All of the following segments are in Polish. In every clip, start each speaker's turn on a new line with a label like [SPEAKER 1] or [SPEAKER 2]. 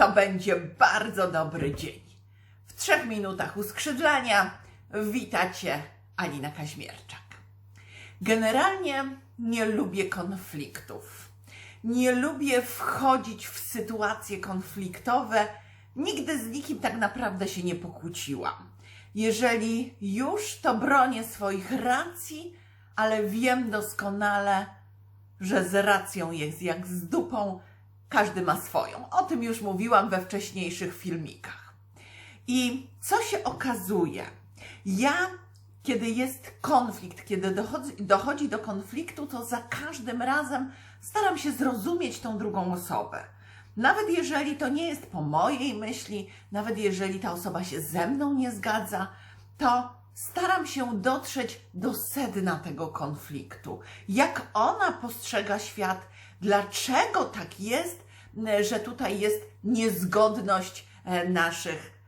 [SPEAKER 1] to będzie bardzo dobry dzień. W trzech minutach uskrzydlania wita Cię Alina Kaźmierczak. Generalnie nie lubię konfliktów. Nie lubię wchodzić w sytuacje konfliktowe. Nigdy z nikim tak naprawdę się nie pokłóciłam. Jeżeli już, to bronię swoich racji, ale wiem doskonale, że z racją jest jak z dupą, każdy ma swoją. O tym już mówiłam we wcześniejszych filmikach. I co się okazuje? Ja, kiedy jest konflikt, kiedy dochodzi, dochodzi do konfliktu, to za każdym razem staram się zrozumieć tą drugą osobę. Nawet jeżeli to nie jest po mojej myśli, nawet jeżeli ta osoba się ze mną nie zgadza, to staram się dotrzeć do sedna tego konfliktu. Jak ona postrzega świat, dlaczego tak jest, że tutaj jest niezgodność e, naszych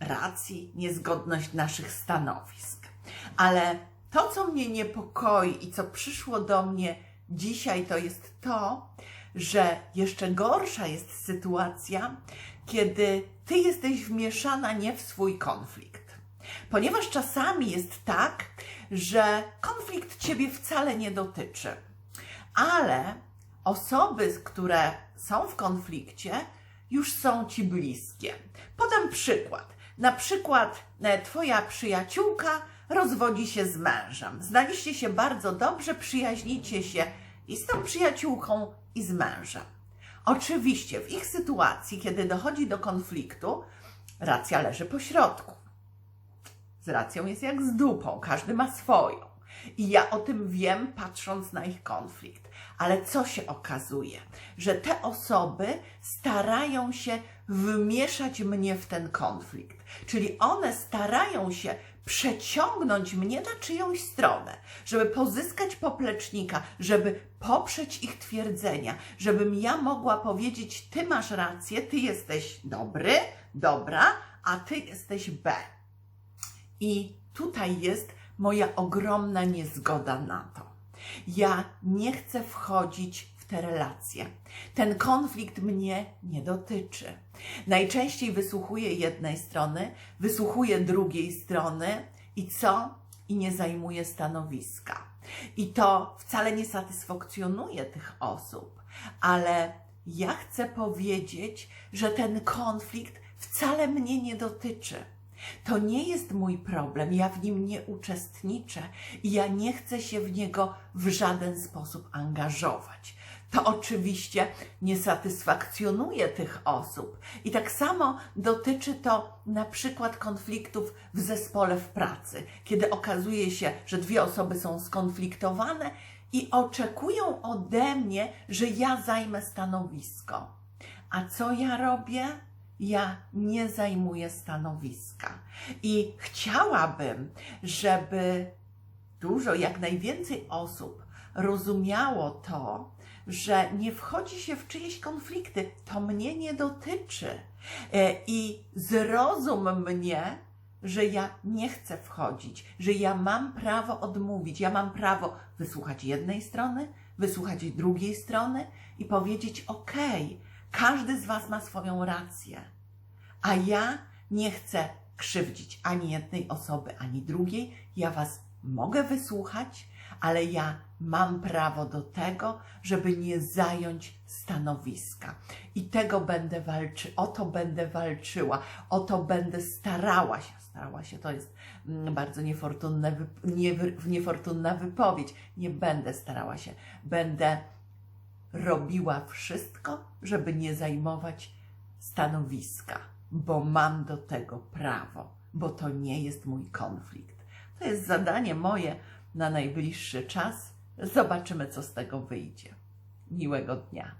[SPEAKER 1] racji, niezgodność naszych stanowisk. Ale to, co mnie niepokoi i co przyszło do mnie dzisiaj, to jest to, że jeszcze gorsza jest sytuacja, kiedy ty jesteś wmieszana nie w swój konflikt. Ponieważ czasami jest tak, że konflikt ciebie wcale nie dotyczy, ale osoby, które są w konflikcie, już są ci bliskie. Podam przykład. Na przykład e, twoja przyjaciółka rozwodzi się z mężem. Znaliście się bardzo dobrze, przyjaźnicie się i z tą przyjaciółką, i z mężem. Oczywiście w ich sytuacji, kiedy dochodzi do konfliktu, racja leży po środku. Z racją jest jak z dupą, każdy ma swoją. I ja o tym wiem, patrząc na ich konflikt. Ale co się okazuje? Że te osoby starają się wmieszać mnie w ten konflikt. Czyli one starają się przeciągnąć mnie na czyjąś stronę, żeby pozyskać poplecznika, żeby poprzeć ich twierdzenia, żebym ja mogła powiedzieć: Ty masz rację, ty jesteś dobry, dobra, a ty jesteś B. I tutaj jest moja ogromna niezgoda na to. Ja nie chcę wchodzić w te relacje. Ten konflikt mnie nie dotyczy. Najczęściej wysłuchuję jednej strony, wysłuchuję drugiej strony i co? I nie zajmuję stanowiska. I to wcale nie satysfakcjonuje tych osób, ale ja chcę powiedzieć, że ten konflikt wcale mnie nie dotyczy. To nie jest mój problem, ja w nim nie uczestniczę i ja nie chcę się w niego w żaden sposób angażować. To oczywiście nie satysfakcjonuje tych osób. I tak samo dotyczy to na przykład konfliktów w zespole w pracy, kiedy okazuje się, że dwie osoby są skonfliktowane i oczekują ode mnie, że ja zajmę stanowisko. A co ja robię? Ja nie zajmuję stanowiska. I chciałabym, żeby dużo, jak najwięcej osób rozumiało to, że nie wchodzi się w czyjeś konflikty. To mnie nie dotyczy. E, I zrozum mnie, że ja nie chcę wchodzić, że ja mam prawo odmówić, ja mam prawo wysłuchać jednej strony, wysłuchać drugiej strony i powiedzieć: OK, każdy z Was ma swoją rację, a ja nie chcę krzywdzić ani jednej osoby, ani drugiej. Ja Was mogę wysłuchać, ale ja mam prawo do tego, żeby nie zająć stanowiska. I tego będę walczy, o to będę walczyła, o to będę starała się. Starała się, to jest mm, bardzo niefortunne, wyp- nie, niefortunna wypowiedź. Nie będę starała się. Będę robiła wszystko, żeby nie zajmować stanowiska, bo mam do tego prawo, bo to nie jest mój konflikt. To jest zadanie moje na najbliższy czas. Zobaczymy, co z tego wyjdzie. Miłego dnia.